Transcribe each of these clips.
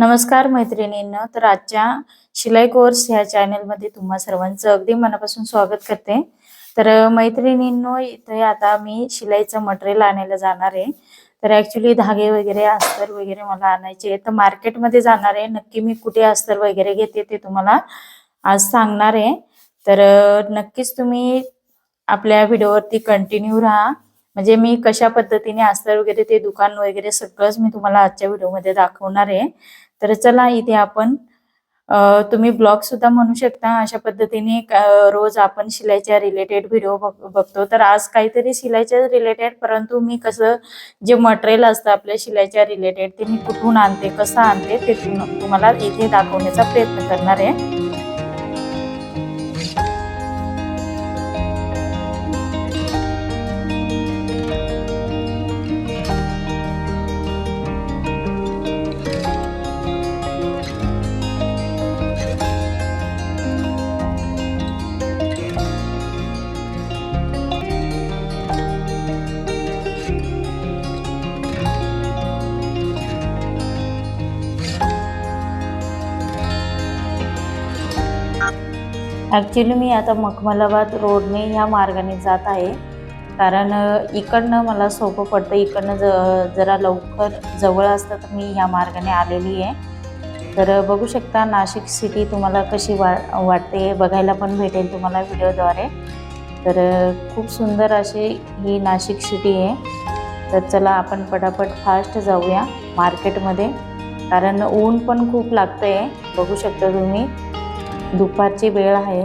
नमस्कार मैत्रिणींनो तर आजच्या शिलाई कोर्स ह्या चॅनलमध्ये तुम्हा सर्वांचं अगदी मनापासून स्वागत करते. तर मैत्रिणींनो इथे आता मी शिलाईचं मटेरियल आणायला जाणार आहे. तर ऍक्च्युली धागे वगैरे अस्तर वगैरे मला आणायचे आहे तर मार्केटमध्ये जाणार आहे. नक्की मी कुठे अस्तर वगैरे घेते ते तुम्हाला आज सांगणार आहे. तर नक्कीच तुम्ही आपल्या व्हिडिओवरती कंटिन्यू राहा. म्हणजे मी कशा पद्धतीने अस्तर वगैरे ते दुकान वगैरे सगळंच मी तुम्हाला आजच्या व्हिडिओमध्ये दाखवणार आहे. तर चला इथे आपण तुम्ही ब्लॉग सुद्धा म्हणू शकता. अशा पद्धतीने रोज आपण शिलाईच्या रिलेटेड व्हिडिओ बघतो. तर आज काहीतरी शिलाईच्या रिलेटेड परंतु मी कसं जे मटेरियल असतं आपल्या शिलाईच्या रिलेटेड ते मी कुठून आणते कसं आणते ते तुम्हाला इथे दाखवण्याचा प्रयत्न करणार आहे. ॲक्च्युली मी आता मखमलाबाद रोडने ह्या मार्गाने जात आहे. कारण इकडनं मला सोपं पडतं. इकडनं ज जरा लवकर जवळ असतं तर मी ह्या मार्गाने आलेली आहे. तर बघू शकता नाशिक सिटी तुम्हाला कशी वा वाटते बघायला पण भेटेल तुम्हाला व्हिडिओद्वारे. तर खूप सुंदर अशी ही नाशिक सिटी आहे. तर चला आपण पटापट फास्ट जाऊया मार्केटमध्ये कारण ऊन पण खूप लागतं आहे बघू शकता तुम्ही. दुपारची वेळ आहे.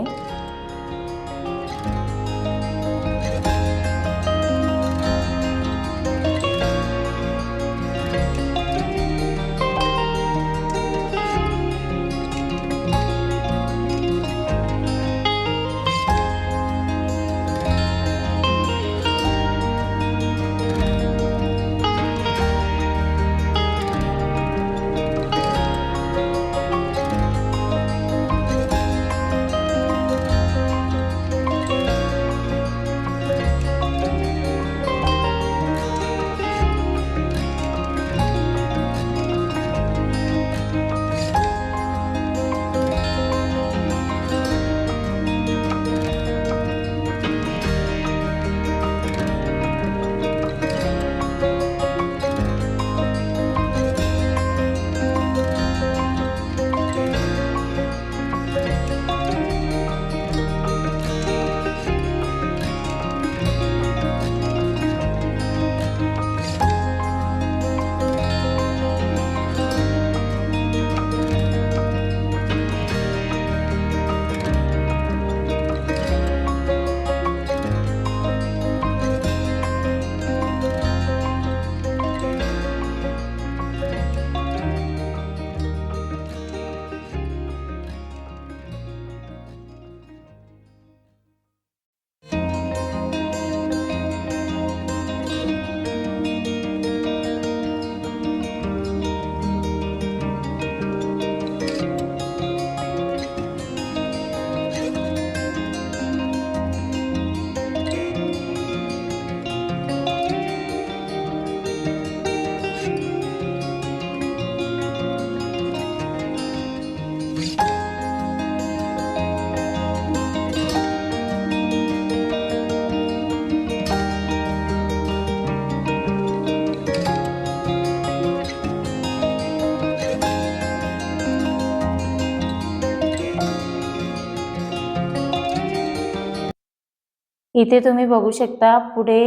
इथे तुम्ही बघू शकता पुढे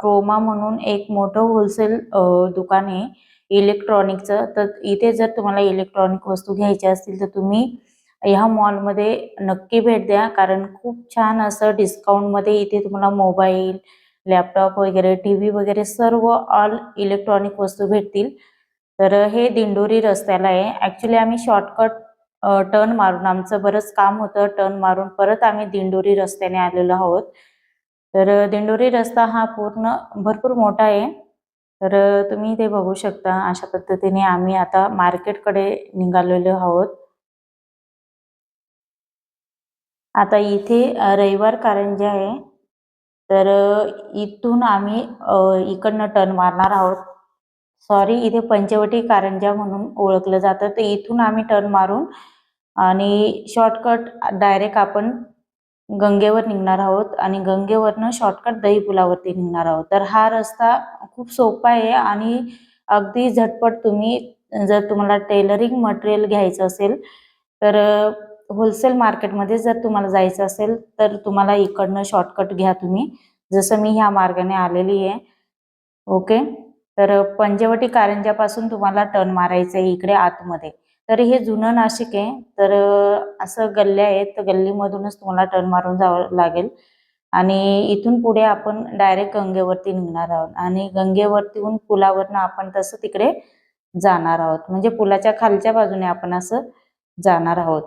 क्रोमा म्हणून एक मोठं होलसेल दुकान आहे इलेक्ट्रॉनिकचं तर इथे जर तुम्हाला इलेक्ट्रॉनिक वस्तू घ्यायच्या असतील तर तुम्ही ह्या मॉलमध्ये नक्की भेट द्या. कारण खूप छान असं डिस्काउंटमध्ये इथे तुम्हाला मोबाईल लॅपटॉप वगैरे टी व्ही वगैरे सर्व ऑल इलेक्ट्रॉनिक वस्तू भेटतील. तर हे दिंडोरी रस्त्याला आहे. ॲक्च्युली आम्ही शॉर्टकट टर्न मारून आमचं बरंच काम होतं. टर्न मारून परत आम्ही दिंडोरी रस्त्याने आलेलो आहोत. तर दिंडोरी रस्ता हा पूर्ण भरपूर मोठा आहे. तर तुम्ही ते बघू शकता. अशा पद्धतीने आम्ही आता मार्केटकडे निघालेलो आहोत. आता इथे रविवार कारंजे आहे. तर इथून आम्ही इकडनं टर्न मारणार आहोत. सॉरी इथे पंचवटी कारंजा म्हणून ओळखलं जातं. तर इथून आम्ही टर्न मारून आणि शॉर्टकट डायरेक्ट आपण गंगेवर निघणार आहोत आणि गंगेवरनं शॉर्टकट दही पुलावरती निघणार आहोत. तर हा रस्ता खूप सोपा आहे आणि अगदी झटपट तुम्ही जर तुम्हाला टेलरिंग मटेरियल घ्यायचं असेल तर होलसेल मार्केटमध्ये जर तुम्हाला जायचं असेल तर तुम्हाला इकडनं शॉर्टकट घ्या तुम्ही. जसं मी ह्या मार्गाने आलेली आहे. ओके? तर पंजवटी कारंजापासून तुम्हाला टर्न मारायचं आहे इकडे आतमध्ये. तर हे जुनं नाशिक आहे. तर असं गल्ल्या आहेत तर गल्लीमधूनच तुम्हाला टर्न मारून जावं लागेल. आणि इथून पुढे आपण डायरेक्ट गंगेवरती निघणार आहोत. आणि गंगेवरतीहून पुलावरनं आपण तसं तिकडे जाणार आहोत. म्हणजे पुलाच्या खालच्या बाजूने आपण असं जाणार आहोत.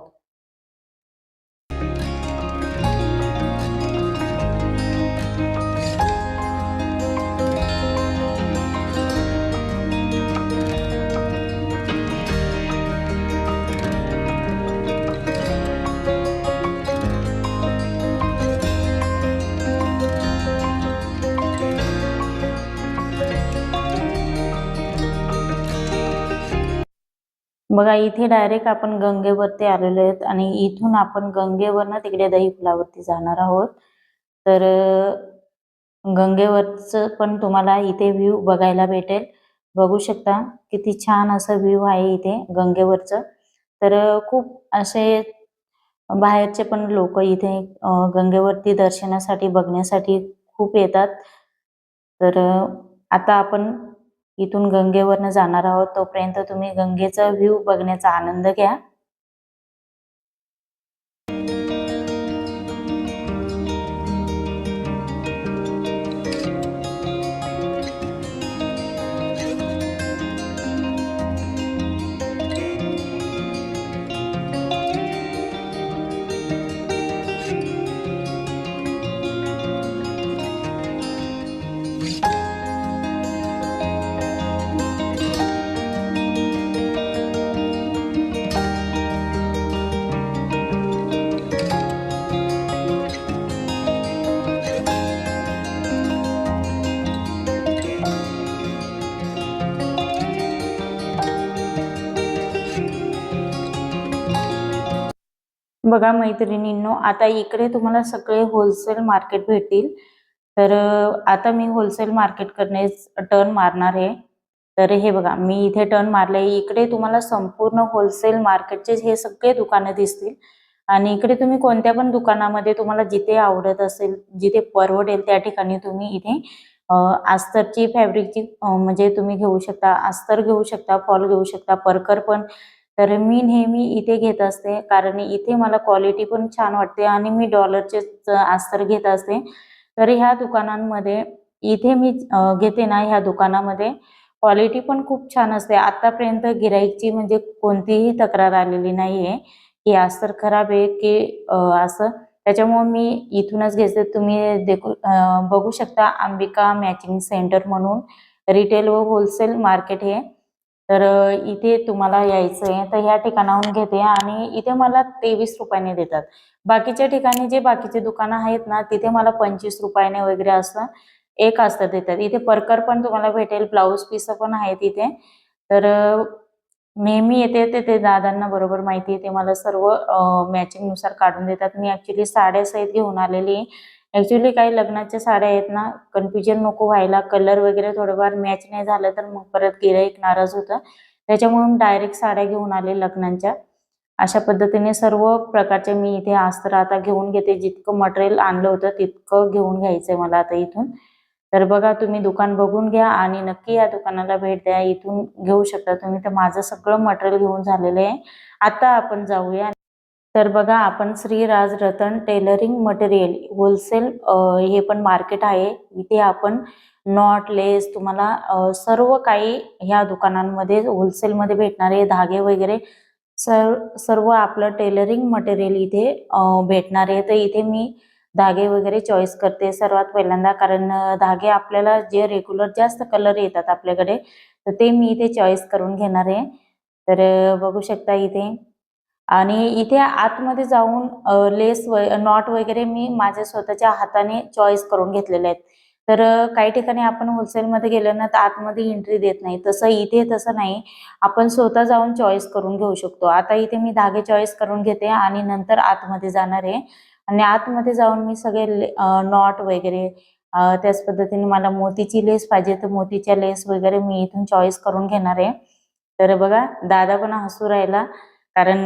बघा इथे डायरेक्ट आपण गंगेवरती आलेलो आहेत आणि इथून आपण गंगेवरनं तिकडे दही पुलावरती जाणार आहोत. तर गंगेवरचं पण तुम्हाला इथे व्ह्यू बघायला भेटेल. बघू शकता किती छान असं व्ह्यू आहे इथे गंगेवरचं. तर खूप असे बाहेरचे पण लोक इथे गंगेवरती दर्शनासाठी बघण्यासाठी खूप येतात. तर आता आपण इथून गंगेवरनं जाणार आहोत तोपर्यंत तुम्ही गंगेचा व्ह्यू बघण्याचा आनंद घ्या. बघा मैत्रिणींनो आता इकडे तुम्हाला सगळे होलसेल मार्केट भेटतील. तर आता मी होलसेल मार्केट करणे टर्न मारणार आहे. तर हे बघा मी इथे टर्न मारले. इकडे तुम्हाला संपूर्ण होलसेल मार्केटचे हे सगळे दुकानं दिसतील. आणि इकडे तुम्ही कोणत्या पण दुकानामध्ये तुम्हाला जिथे आवडत असेल जिथे परवडेल त्या ठिकाणी तुम्ही इथे आस्तरची अस्तरची फॅब्रिकची म्हणजे तुम्ही घेऊ शकता अस्तर घेऊ शकता फॉल घेऊ शकता परकर पण तर मी नेहमी इथे घेत असते कारण इथे मला क्वालिटी पण छान वाटते आणि मी डॉलरचे अस्तर घेत असते. तर ह्या दुकानांमध्ये इथे मी घेते ना ह्या दुकानामध्ये क्वालिटी पण खूप छान असते. आतापर्यंत गिराईकची म्हणजे कोणतीही तक्रार आलेली नाहीये की अस्तर खराब आहे की असं. त्याच्यामुळे मी इथूनच घेते. तुम्ही देखू बघू शकता अंबिका मॅचिंग सेंटर म्हणून रिटेल व होलसेल मार्केट हे. तर इथे तुम्हाला यायचं आहे तर ह्या ठिकाणाहून घेते आणि इथे मला तेवीस रुपयाने देतात. बाकीच्या ठिकाणी जे बाकीचे दुकानं आहेत ना तिथे मला पंचवीस रुपयाने वगैरे असं एक असतं देतात. इथे परकर पण तुम्हाला भेटेल ब्लाऊज पीस पण आहेत इथे. तर नेहमी येते ते ते दादांना बरोबर माहिती आहे ते मला सर्व मॅचिंगनुसार काढून देतात. मी ऍक्च्युली साड्या सहित घेऊन आलेली ऍक्च्युली काही लग्नाच्या साड्या आहेत ना कन्फ्युजन नको व्हायला. कलर वगैरे थोडंफार मॅच नाही झालं तर मग परत गिराईक नाराज होतं. त्याच्यामुळे डायरेक्ट साड्या घेऊन आले लग्नांच्या. अशा पद्धतीने सर्व प्रकारचे मी इथे अस्त्र आता घेऊन घेते. जितकं मटेरियल आणलं होतं तितकं घेऊन घ्यायचंय मला आता इथून. तर बघा तुम्ही दुकान बघून घ्या आणि नक्की या दुकानाला भेट द्या. इथून घेऊ शकता तुम्ही. तर माझं सगळं मटेरियल घेऊन झालेलं आहे. आता आपण जाऊया. तर बघा आपण Shriraj Ratan tailoring material wholesale हे पण मार्केट आहे. इथे आपण नॉट लेस तुम्हाला सर्व काही ह्या दुकानांमध्ये होलसेलमध्ये भेटणारे धागे वगैरे सर सर्व आपलं टेलरिंग मटेरियल इथे भेटणार आहे. तर इथे मी धागे वगैरे चॉईस करते. सर्वात पहिल्यांदा कारण धागे आपल्याला जे रेग्युलर जास्त कलर येतात आपल्याकडे तर ते मी इथे चॉईस करून घेणार आहे. तर बघू शकता इथे. आणि इथे आतमध्ये जाऊन लेस व नॉट वगैरे मी माझ्या स्वतःच्या हाताने चॉईस करून घेतलेले आहेत. तर काही ठिकाणी आपण होलसेलमध्ये गेलं ना तर आतमध्ये एंट्री देत नाही. तसं इथे तसं नाही. आपण स्वतः जाऊन चॉईस करून घेऊ शकतो. आता इथे मी धागे चॉईस करून घेते आणि नंतर आतमध्ये जाणार आहे. आणि आतमध्ये जाऊन मी सगळे नॉट वगैरे त्याच पद्धतीने मला मोतीची लेस पाहिजे तर मोतीच्या लेस वगैरे मी इथून चॉईस करून घेणार आहे. तर बघा दादा पण हसू राहिला. कारण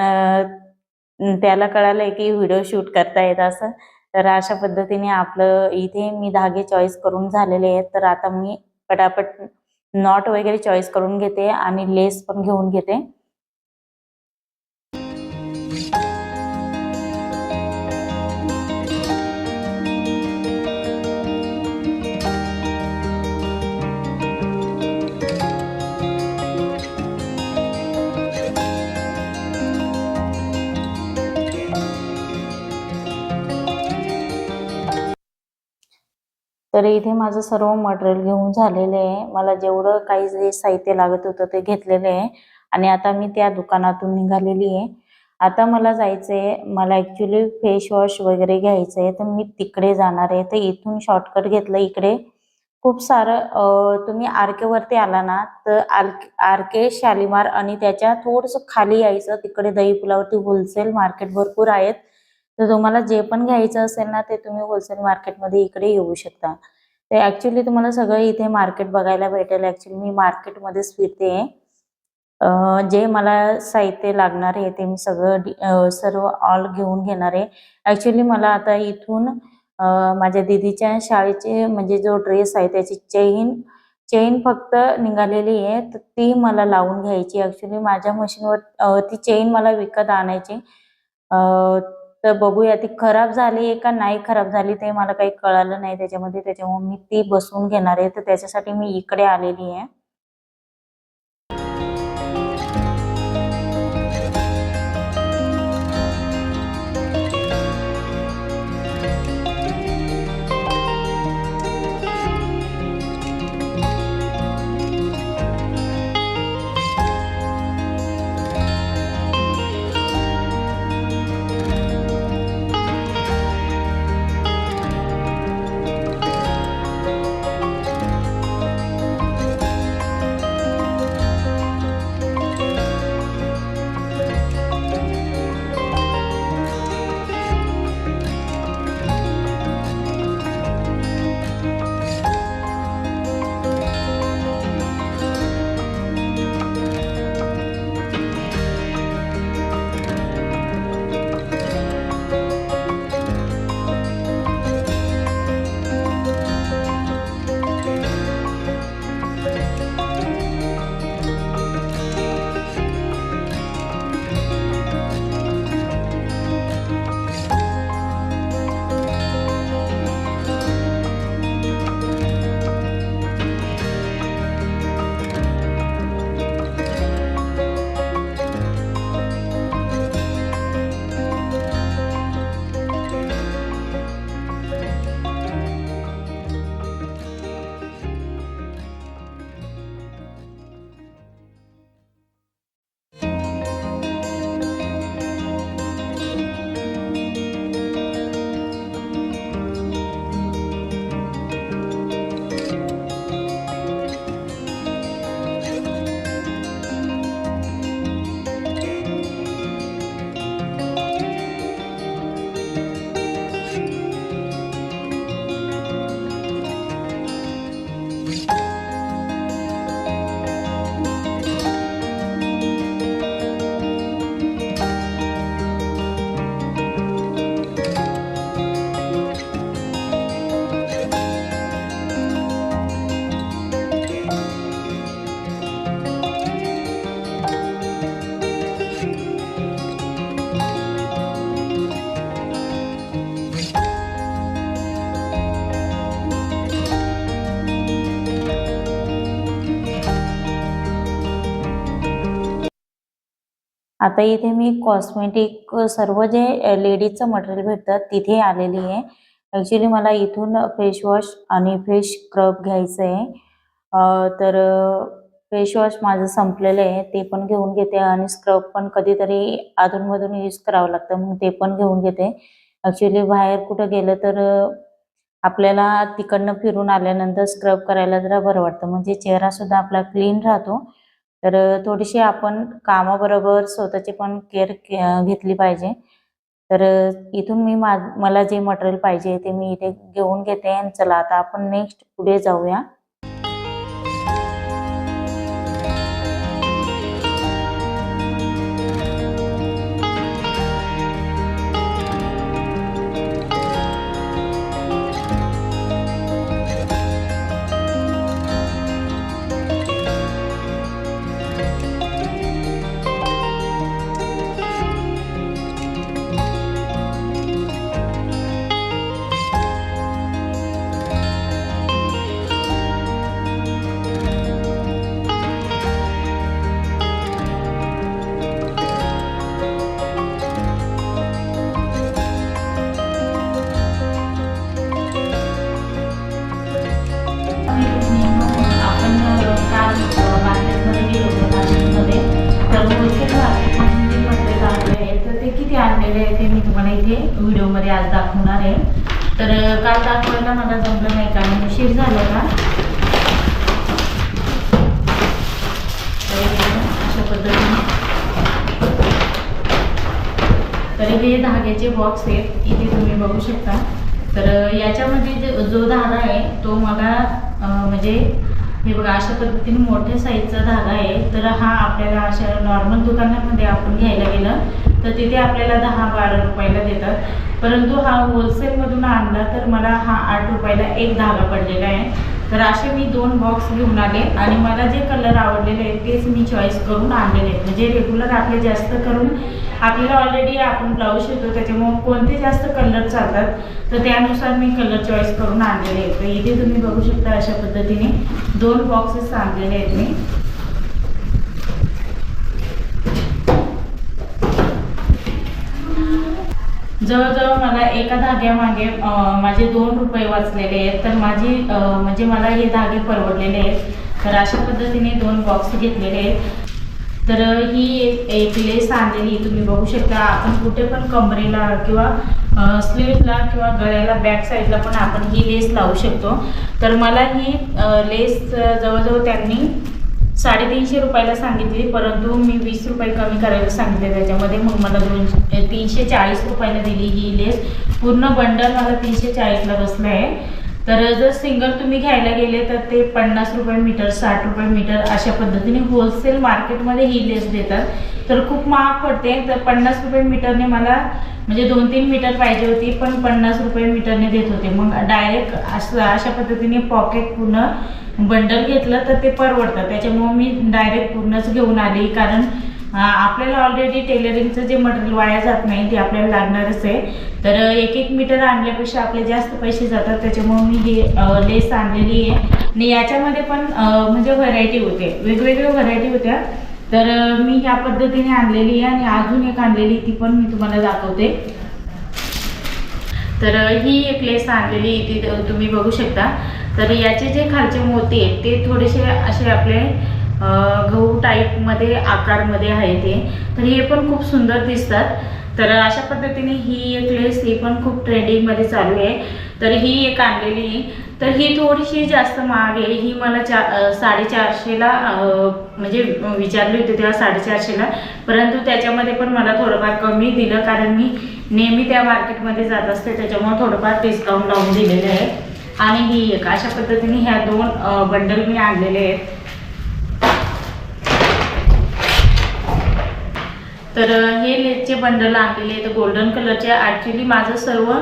त्याला कळालंय की व्हिडिओ शूट करता येत असं. तर अशा पद्धतीने आपलं इथे मी धागे चॉईस करून झालेले आहेत. तर आता मी पटापट नॉट वगैरे चॉईस करून घेते आणि लेस पण घेऊन घेते. तर इथे माझं सर्व मटेरियल घेऊन झालेलं आहे. मला जेवढं काही जे साहित्य लागत होतं ते घेतलेलं आहे. आणि आता मी त्या दुकानातून निघालेली आहे. आता मला जायचंय मला ऍक्च्युली फेस वॉश वगैरे घ्यायचं आहे तर मी तिकडे जाणार आहे. तर इथून शॉर्टकट घेतलं इकडे. खूप सारं तुम्ही आर आला ना तर आर के शालिमार आणि त्याच्या थोडस खाली यायचं. तिकडे दही पुलावरती होलसेल मार्केट भरपूर आहेत. तर तुम्हाला जे पण घ्यायचं असेल ना ते तुम्ही होलसेल मार्केटमध्ये इकडे येऊ शकता. ते ऍक्च्युली तुम्हाला सगळं इथे मार्केट बघायला भेटेल. ऍक्च्युली मी मार्केटमध्येच फिरते. जे मला साहित्य लागणार आहे ते मी सगळं सर्व ऑल घेऊन घेणार आहे. ऍक्च्युली मला आता इथून माझ्या दीदीच्या शाळेचे म्हणजे जो ड्रेस आहे त्याची चेन चेन फक्त निघालेली आहे. तर ती मला लावून घ्यायची. ऍक्च्युली माझ्या मशीनवर ती चेन मला विकत आणायची. तर बघूया ती खराब झाली आहे का नाही खराब झाली ते मला काही कळालं नाही त्याच्यामध्ये. त्याच्यामुळे मी ती बसवून घेणार आहे. तर त्याच्यासाठी मी इकडे आलेली आहे. आता इथे मी कॉस्मेटिक सर्व जे लेडीजचं मटेरियल भेटतं तिथे आलेली आहे. ॲक्च्युली मला इथून फेशवॉश आणि फेस स्क्रब घ्यायचं आहे. तर फेशवॉश माझं संपलेलं आहे. ते पण घेऊन घेते आणि स्क्रब पण कधीतरी अधूनमधून यूज करावं लागतं मग ते पण घेऊन घेते. ॲक्च्युली बाहेर कुठं गेलं तर आपल्याला तिकडनं फिरून आल्यानंतर स्क्रब करायला जरा बरं वाटतं. म्हणजे चेहरासुद्धा आपला क्लीन राहतो. तर थोडीशी आपण कामाबरोबर स्वतःची पण केअर घेतली पाहिजे. तर इथून मी मा मला जे मटेरियल पाहिजे ते मी इथे घेऊन घेते आणि चला आता आपण नेक्स्ट पुढे जाऊया. झाला का तर हे अशा पद्धतीने. तर हे धाग्याचे बॉक्स आहेत इथे तुम्ही बघू शकता. तर याच्यामध्ये जो धागा आहे तो मला म्हणजे हे बघा अशा पद्धतीने मोठ्या साईजचा धागा आहे. तर हा आपल्याला अशा नॉर्मल दुकानामध्ये आपण घ्यायला गेलं तर तिथे आपल्याला दहा बारा रुपयाला देतात. परंतु हा होलसेलमधून आणला तर मला हा आठ रुपयाला एक धागा पडलेला आहे. तर असे मी दोन बॉक्स घेऊन आले आणि मला जे कलर आवडलेले आहेत तेच मी चॉईस करून आणलेले आहेत. म्हणजे रेग्युलर आपले जास्त करून आपल्याला ऑलरेडी आपण ब्लाऊज शिवतो त्याच्यामुळे कोणते जास्त कलर चालतात तर त्यानुसार मी कलर चॉईस करून आणलेले आहेत. तर इथे तुम्ही बघू शकता अशा पद्धतीने दोन बॉक्सेस आणलेले आहेत मी. जवळजवळ मला एका धाग्यामागे माझे दोन रुपये वाचलेले आहेत. तर माझी म्हणजे मला हे धागे परवडलेले आहेत. तर अशा पद्धतीने दोन बॉक्स घेतलेले आहेत. तर ही एक एक लेस आणलेली तुम्ही बघू शकता. आपण कुठे पण कमरेला किंवा स्लीवला किंवा गळ्याला बॅक साईडला पण आपण ही लेस लावू शकतो. तर मला ही लेस जवळजवळ त्यांनी साडेतीनशे रुपयाला सांगितली परंतु मी वीस रुपये कमी करायला सांगितले त्याच्यामध्ये. मग मला दोन तीनशे चाळीस रुपयाला दिली ही लेस पूर्ण बंडल मला तीनशे चाळीसला बसलं आहे. तर जर सिंगल तुम्ही घ्यायला गेले तर ते पन्नास रुपये मीटर साठ रुपये मीटर अशा पद्धतीने होलसेल मार्केटमध्ये ही लेस देतात. तर खूप महाग पडते. तर पन्नास रुपये मीटरने मला म्हणजे दोन तीन मीटर पाहिजे होती पण पन्नास रुपये मीटरने देत होते. मग डायरेक्ट असं अशा पद्धतीने पॉकेट पूर्ण बंडल घेतलं तर ते परवडतं. त्याच्यामुळे मी डायरेक्ट पूर्णच घेऊन आली. कारण आपल्याला ऑलरेडी टेलरिंगचं जे मटेरियल वाया जात नाही ते आपल्याला लागणारच आहे. तर एक एक मीटर आणल्यापेक्षा आपले जास्त पैसे जातात त्याच्यामुळे मी हे लेस आणलेली आहे. आणि याच्यामध्ये पण म्हणजे व्हरायटी होते. वेगवेगळ्या व्हरायटी होत्या. तर मी ह्या पद्धतीने आणलेली आहे आणि अजून एक आणलेली ती पण मी तुम्हाला दाखवते. तर ही एक लेस आणलेली ती तुम्ही बघू शकता. तर याचे जे खालचे मोती आहेत ते थोडेसे असे आपले गहू टाईपमध्ये आकारमध्ये आहे ते. तर हे पण खूप सुंदर दिसतात. तर अशा पद्धतीने ही एक लेस ही पण खूप ट्रेंडिंगमध्ये चालू आहे. तर ही एक आणलेली तर ही थोडीशी जास्त महाग आहे. ही मला चा साडेचारशेला म्हणजे विचारली होती तेव्हा साडेचारशेला परंतु त्याच्यामध्ये पण मला थोडंफार कमी दिलं कारण मी नेहमी त्या मार्केटमध्ये जात असते. त्याच्यामुळे थोडंफार डिस्काउंट लावून दिलेले आहे. आणि ही एक अशा पद्धतीने ह्या दोन बंडल मी आणलेले आहेत. तर हे लेसचे बंडल आणलेले आहेत. गोल्डन कलरचे. ॲक्च्युली माझं सर्व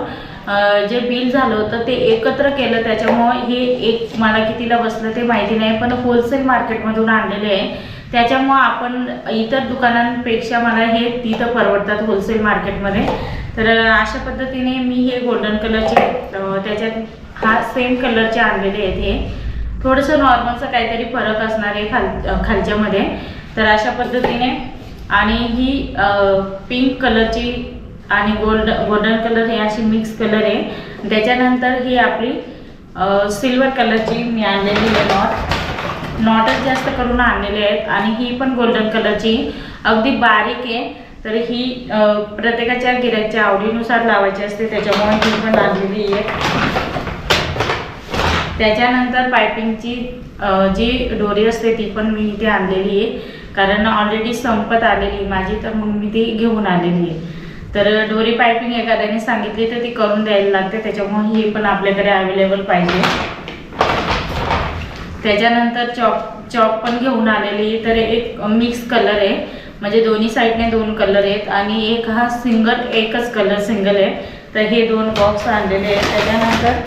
जे बिल झालं होतं ते एकत्र केलं. त्याच्यामुळं हे एक मला कितीला बसलं ते माहिती नाही. पण होलसेल मार्केटमधून आणलेले आहे. त्याच्यामुळं आपण इतर दुकानांपेक्षा मला हे तिथं परवडतात होलसेल मार्केटमध्ये तर अशा पद्धतीने मी हे गोल्डन कलरचे त्याच्यात हा सेम कलरचे आणलेले आहेत हे. थोडंसं नॉर्मलचं काहीतरी फरक असणार आहे खाल खालच्यामध्ये. तर अशा पद्धतीने आणि ही पिंक कलरची आणि गोल्ड गोल्डन कलर हे अशी मिक्स कलर आहे. त्याच्यानंतर ही आपली सिल्वर कलरची मी आणलेली आहे नॉट नॉटच जास्त करून आणलेले आहेत. आणि ही पण गोल्डन कलरची अगदी बारीक आहे. तर ही प्रत्येकाच्या गिऱ्हाईकच्या आवडीनुसार लावायची असते. त्याच्यामुळे ही पण आणलेली आहे. त्याच्यानंतर पायपिंगची जी डोरी असते ती पण मी इथे आणलेली आहे. कारण ऑलरेडी संपत आलेली माझी तर मग मी ती घेऊन आलेली आहे. तर डोरी पायपिंग एखाद्याने सांगितली तर ती करून द्यायला लागते त्याच्यामुळे ही पण आपल्याकडे अवेलेबल पाहिजे. त्याच्यानंतर चॉप चॉप पण घेऊन आलेली तर एक मिक्स कलर आहे. म्हणजे दोन्ही साईडने दोन कलर आहेत आणि एक हा सिंगल एकच कलर सिंगल आहे. तर हे दोन बॉक्स आणलेले आहेत. त्याच्यानंतर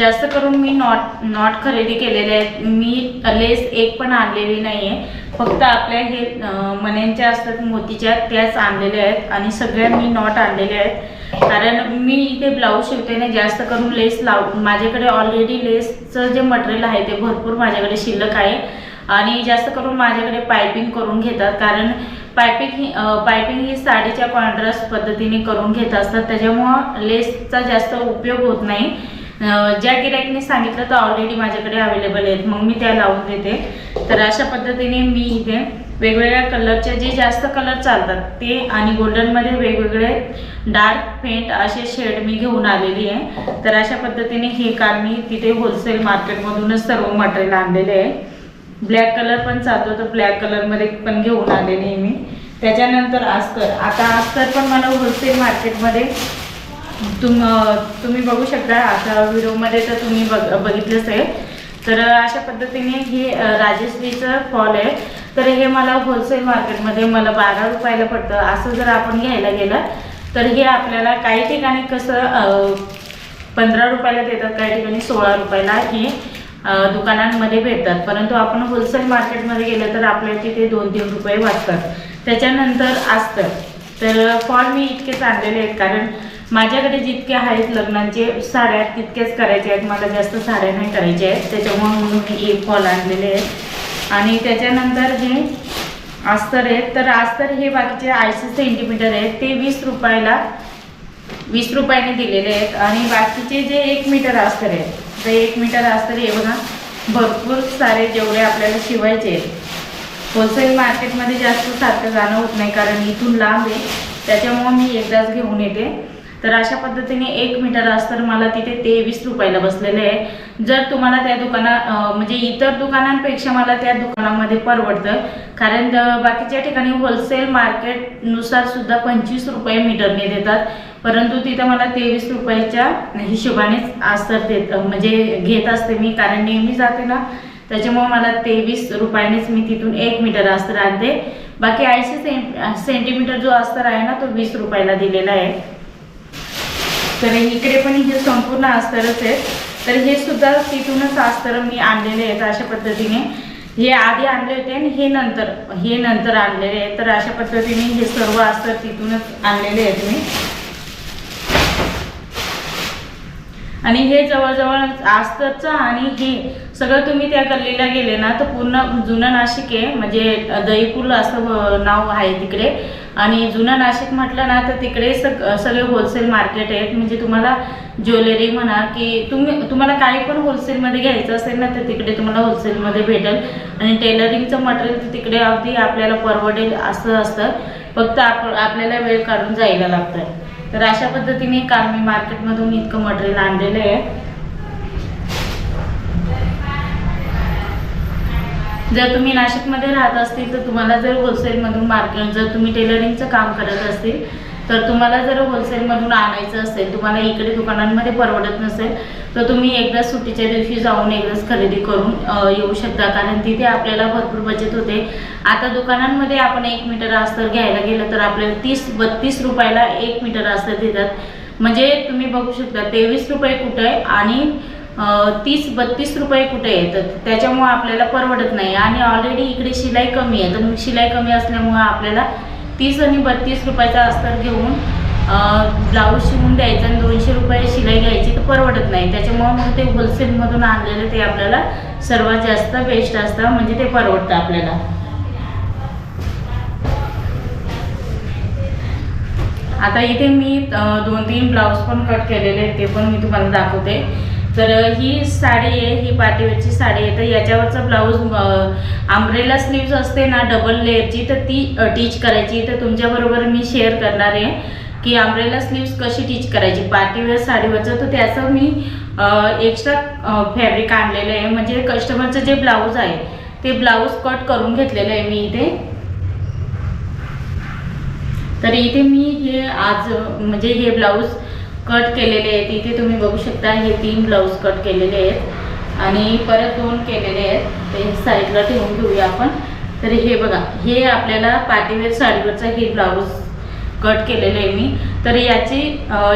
जास्त करून मी नॉट नॉट खरेदी केलेले आहेत. मी लेस एक पण आणलेली नाही आहे फक्त आपल्या हे मन्यांच्या मण्यांच्या असतात मोतीच्या त्याच आणलेल्या आहेत आणि सगळ्या मी नॉट आणलेले आहेत. कारण मी इथे ब्लाऊज शिवते ना जास्त करून लेस लाव माझ्याकडे ऑलरेडी लेसचं जे मटेरियल आहे ते भरपूर माझ्याकडे शिल्लक आहे. आणि जास्त करून माझ्याकडे पायपिंग करून घेतात. कारण पायपिंग ही पायपिंग ही साडीच्या कॉन्ट्रास्ट पद्धतीने करून घेत असतात. त्याच्यामुळं लेसचा जास्त उपयोग होत नाही. ज्या गिरायकने सांगितलं तर ऑलरेडी माझ्याकडे अवेलेबल आहेत. मग मी त्या लावून देते. तर अशा पद्धतीने मी इथे वेगवेगळ्या कलरचे जे जास्त कलर चालतात ते आणि गोल्डनमध्ये वेगवेगळे डार्क फेंट असे शेड मी घेऊन आलेली आहे. तर अशा पद्धतीने हे काल मी तिथे होलसेल मार्केटमधूनच सर्व मटेरियल आणलेले आहे. ब्लॅक कलर पण चालतो तर ब्लॅक कलरमध्ये पण घेऊन आलेली आहे मी. त्याच्यानंतर अस्तर आता अस्तर पण मला होलसेल मार्केटमध्ये तुम तुम्ही बघू शकता आता व्हिडिओमध्ये तर तुम्ही बघ बघितलंच आहे. तर अशा पद्धतीने हे राजेश्रीचं राजश्रीचं फॉल आहे. तर हे मला होलसेल मार्केटमध्ये मला बारा रुपयाला पडतं. असं जर आपण घ्यायला गेलं तर हे आपल्याला काही ठिकाणी कसं पंधरा रुपयाला देतात काही ठिकाणी सोळा रुपयाला हे दुकानांमध्ये भेटतात. परंतु आपण होलसेल मार्केटमध्ये गेलं तर आपल्याला तिथे दोन तीन रुपये वाचतात. त्याच्यानंतर असतं. तर फॉल मी इतकेच आणलेले आहेत कारण माझ्याकडे जितके आहेत लग्नांचे साड्या तितकेच करायचे आहेत. मला जास्त साड्या नाही करायच्या आहेत. त्याच्यामुळे म्हणून मी एक फॉल आणलेले आहेत. आणि त्याच्यानंतर हे अस्तर आहेत. तर अस्तर हे बाकीचे ऐंशी सेंटीमीटर आहेत. ते वीस रुपयाला वीस रुपयाने दिलेले आहेत. आणि बाकीचे जे एक मीटर अस्तर आहेत. ते एक मीटर अस्तर हे बघा भरपूर सारे जेवढे आपल्याला शिवायचे आहेत. होलसेल मार्केटमध्ये जास्त सारखं जाणं होत नाही. कारण इथून लांब आहे. त्याच्यामुळं मी एकदाच घेऊन येते. तर अशा पद्धतीने एक मीटर अस्तर मला तिथे तेवीस रुपयाला बसलेले आहे. जर तुम्हाला त्या दुकाना म्हणजे इतर दुकानांपेक्षा मला त्या दुकानामध्ये परवडतं. कारण बाकीच्या ठिकाणी होलसेल मार्केटनुसार सुद्धा पंचवीस रुपये मीटरने देतात. परंतु तिथं मला तेवीस रुपयाच्या हिशोबानेच अस्तर देत म्हणजे घेत असते मी. कारण नेहमी जाते ना त्याच्यामुळे मला तेवीस रुपयानेच मी तिथून एक मीटर अस्तर आणते. बाकी ऐंशी सें सेंटीमीटर जो अस्तर आहे ना तो वीस रुपयाला दिलेला आहे. तर इकडे पण हे संपूर्ण अस्तरच आहेत तर हे सुद्धा तिथूनच अस्तर मी आणलेले आहेत अशा पद्धतीने. हे आधी आणले होते आणि हे नंतर हे नंतर आणलेले आहेत. तर अशा पद्धतीने हे सर्व अस्तर तिथूनच आणलेले आहेत मी. आणि हे जवळजवळ अस्तरचं आणि हे सगळं तुम्ही त्या गल्लीला गेले ना तर पूर्ण जुनं नाशिक आहे. म्हणजे दहीपूल असं नाव आहे तिकडे. आणि जुनं नाशिक म्हटलं ना तर तिकडे सग सगळे होलसेल मार्केट आहेत. म्हणजे तुम्हाला ज्वेलरी म्हणा की तुम्ही तुम्हाला काही पण होलसेलमध्ये घ्यायचं असेल ना तर तिकडे तुम्हाला होलसेलमध्ये भेटेल. आणि टेलरिंगचं मटेरियल तर तिकडे अगदी आपल्याला परवडेल असं असतं. फक्त आप आपल्याला वेळ काढून जायला लागतं तर अशा पद्धतीने काल मी मार्केटमधून इतकं मटेरियल आणलेलं आहे. जर तुम्ही नाशिकमध्ये राहत असतील तर तुम्हाला जर होलसेलमधून मार्केट जर तुम्ही टेलरिंगचं काम करत असतील तर तुम्हाला जर होलसेलमधून आणायचं असेल तुम्हाला इकडे दुकानांमध्ये परवडत नसेल तर तुम्ही एकदा सुट्टीच्या दिवशी जाऊन एकदाच खरेदी करून येऊ शकता. कारण तिथे आपल्याला भरपूर बचत होते. आता दुकानांमध्ये आपण एक मीटर अस्तर घ्यायला गेलं तर आपल्याला तीस बत्तीस रुपयाला एक मीटर अस्तर देतात. म्हणजे तुम्ही बघू शकता तेवीस रुपये कुठं आहे आणि तीस बत्तीस रुपये कुठे येतात त्याच्यामुळं आपल्याला परवडत नाही. आणि ऑलरेडी इकडे शिलाई कमी आहे. तर मग शिलाई कमी असल्यामुळं आपल्याला तीस आणि बत्तीस रुपयाचा अस्तर घेऊन ब्लाऊज शिवून द्यायचं आणि दोनशे रुपये शिलाई घ्यायची तर परवडत नाही. त्याच्यामुळं मग ते होलसेलमधून आणलेलं ते आपल्याला सर्वात जास्त बेस्ट असतं. म्हणजे ते परवडतं आपल्याला. आता इथे मी दोन तीन ब्लाऊज पण कट केलेले ते पण मी तुम्हाला दाखवते. तर ही साडी आहे ही पार्टीवेअरची साडी आहे. तर याच्यावरचा ब्लाऊज आंब्रेला स्लीव्ज असते ना डबल लेअरची तर ती टीच करायची. तर तुमच्याबरोबर मी शेअर करणार आहे की आंब्रेला स्लीव्स कशी टीच करायची. पार्टीवेअर साडीवरचं तर त्याचं मी एक्स्ट्रा फॅब्रिक आणलेलं आहे. म्हणजे कस्टमरचं जे ब्लाऊज आहे ते ब्लाऊज कट करून घेतलेलं आहे मी इथे. तर इथे मी हे आज म्हणजे हे ब्लाऊज कट केलेले आहेत. इथे तुम्ही बघू शकता हे तीन ब्लाऊज कट केलेले आहेत. आणि परत दोन केलेले आहेत. ते साईडला ठेवून घेऊया आपण. तर हे बघा हे आपल्याला पार्टीवेअर साडीवरचा हे ब्लाऊज कट केलेलं आहे मी. तर याची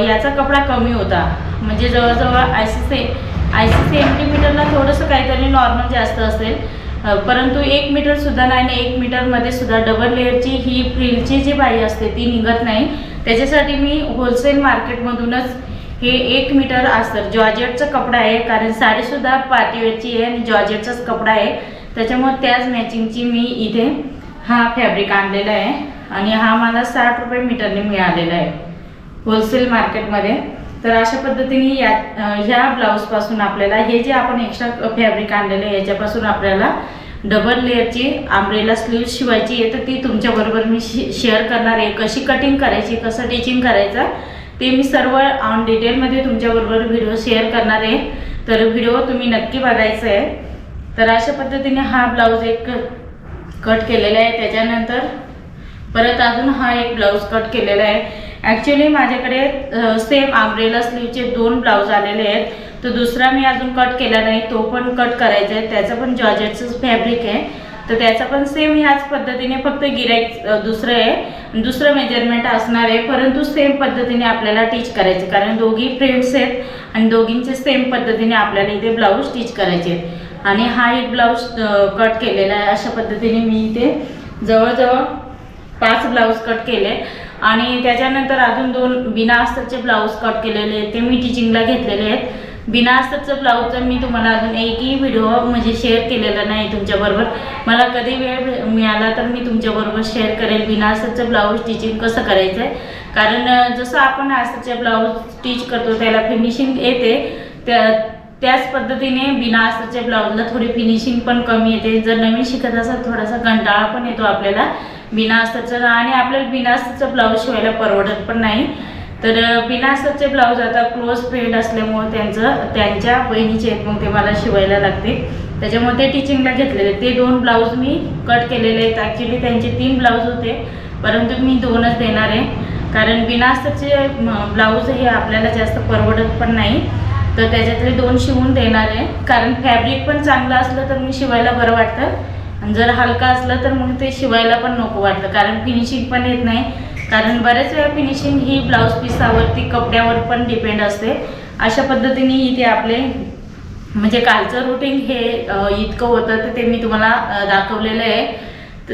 याचा कपडा कमी होता. म्हणजे जवळजवळ ऐंशी से ऐंशी सेंटीमीटरला थोडंसं काहीतरी नॉर्मल जास्त असेल. परंतु एक मीटर सुद्धा नाही आणि एक मीटरमध्ये सुद्धा डबल लेअरची ही फ्रिलची जी बाई असते ती निघत नाही. त्याच्यासाठी मी होलसेल मार्केटमधूनच हे एक मीटर असतं जॉर्जेटचा कपडा आहे कारण साडीसुद्धा पार्टीवेअरची आहे आणि जॉर्जेटचाच कपडा आहे. त्याच्यामुळे त्याच मॅचिंगची मी इथे हा फॅब्रिक आणलेला आहे. आणि हा मला साठ रुपये मीटरने मिळालेला आहे होलसेल मार्केटमध्ये तर अशा पद्धतीने या ह्या ब्लाऊजपासून आपल्याला हे जे आपण एक्स्ट्रा फॅब्रिक आणलेलं आहे याच्यापासून आपल्याला डबल लेअरची आंब्रेला स्लीव शिवायची आहे तर ती तुमच्याबरोबर मी शे शेअर करणार आहे. कशी कटिंग करायची कसं टिचिंग करायचं ते मी सर्व ऑन डिटेलमध्ये तुमच्याबरोबर व्हिडिओ शेअर करणार आहे. तर व्हिडिओ तुम्ही नक्की बघायचा आहे. तर अशा पद्धतीने हा ब्लाऊज एक कट केलेला आहे. त्याच्यानंतर परत अजून हा एक ब्लाऊज कट केलेला आहे. ॲक्च्युली माझ्याकडे सेम आंब्रेला स्लीवचे दोन ब्लाऊज आलेले आहेत. तर दुसरा मी अजून कट केला नाही तो पण कट करायचा आहे. त्याचा पण जॉर्जेटचं फॅब्रिक आहे. तर त्याचा पण सेम ह्याच पद्धतीने फक्त गिराईक दुसरं आहे. दुसरं मेजरमेंट असणार आहे. परंतु सेम पद्धतीने आपल्याला टीच करायचे कारण दोघी फ्रेंड्स आहेत आणि दोघींचे सेम पद्धतीने आपल्याला इथे ब्लाऊज टीच करायचे आहेत. आणि हा एक ब्लाऊज कट केलेला आहे. अशा पद्धतीने मी इथे जवळजवळ पाच ब्लाऊज कट केले. आणि त्याच्यानंतर अजून दोन बिना अस्तरचे ब्लाऊज कट केलेले आहेत. ते मी टिचिंगला घेतलेले आहेत. बिना अस्तरचं ब्लाऊजचं मी तुम्हाला अजून एकही व्हिडिओ म्हणजे शेअर केलेला नाही तुमच्याबरोबर. मला कधी वेळ मिळाला तर मी तुमच्याबरोबर शेअर करेल. बिना अस्तरचं ब्लाऊज टिचिंग कसं करायचं आहे कारण जसं आपण अस्तरचे ब्लाऊज स्टिच करतो त्याला फिनिशिंग येते. त्या त्याच पद्धतीने बिना अस्तरच्या ब्लाऊजला थोडी फिनिशिंग पण कमी येते. जर नवीन शिकत असाल थोडासा कंटाळा पण येतो आपल्याला. बिना अस्तरचं आणि आपल्याला बिना अस्तरचं ब्लाऊज शिवायला परवडत पण नाही. तर अं, ब्लाऊज आता क्लोज फ्रेंड असल्यामुळे त्यांचं त्यांच्या बहिणीचे आहेत मग ते मला शिवायला लागते. त्याच्यामुळे ते टीचिंगला घेतलेले ते दोन ब्लाऊज मी कट केलेले आहेत. ॲक्च्युली त्यांचे तीन ब्लाऊज होते. परंतु मी दोनच देणार आहे. कारण बिनास्तरचे ब्लाऊज हे आपल्याला जास्त परवडत पण नाही. तर त्याच्यातले दोन शिवून देणार आहे. कारण फॅब्रिक पण चांगलं असलं तर मी शिवायला बरं वाटतं. आणि जर हलका असलं तर मग ते शिवायला पण नको वाटतं. कारण फिनिशिंग पण येत नाही. कारण बऱ्याच वेळा फिनिशिंग ही ब्लाऊज पिसावरती कपड्यावर पण डिपेंड असते. अशा पद्धतीने इथे आपले म्हणजे कालचं रुटीन हे इतकं होतं तर ते मी तुम्हाला दाखवलेलं आहे.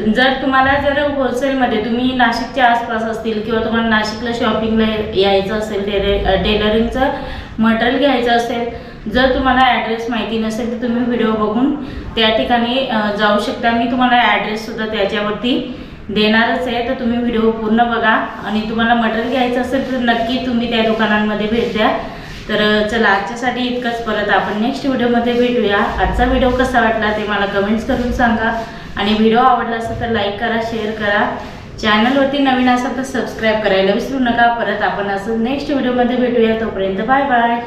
जर तुम्हाला जर होलसेलमध्ये तुम्ही नाशिकच्या आसपास असतील किंवा तुम्हाला नाशिकला शॉपिंगला यायचं असेल टेरे टेलरिंगचं मटेरियल घ्यायचं असेल जर तुम्हाला ॲड्रेस माहिती नसेल तर तुम्ही व्हिडिओ बघून त्या ठिकाणी जाऊ शकता. मी तुम्हाला ॲड्रेससुद्धा त्याच्यावरती देणारच आहे तर तुम्ही व्हिडिओ पूर्ण बघा. आणि तुम्हाला मटेरियल घ्यायचं असेल तर नक्की तुम्ही त्या दुकानांमध्ये भेट द्या. तर चला आजच्यासाठी इतकंच. परत आपण नेक्स्ट व्हिडिओमध्ये भेटूया. आजचा व्हिडिओ कसा वाटला ते मला कमेंट्स करून सांगा. आणि व्हिडिओ आवडला असेल तर लाईक करा शेअर करा. चॅनलवरती नवीन असाल तर सबस्क्राईब करायला विसरू नका. परत आपण असं नेक्स्ट व्हिडिओमध्ये भेटूया. तोपर्यंत बाय बाय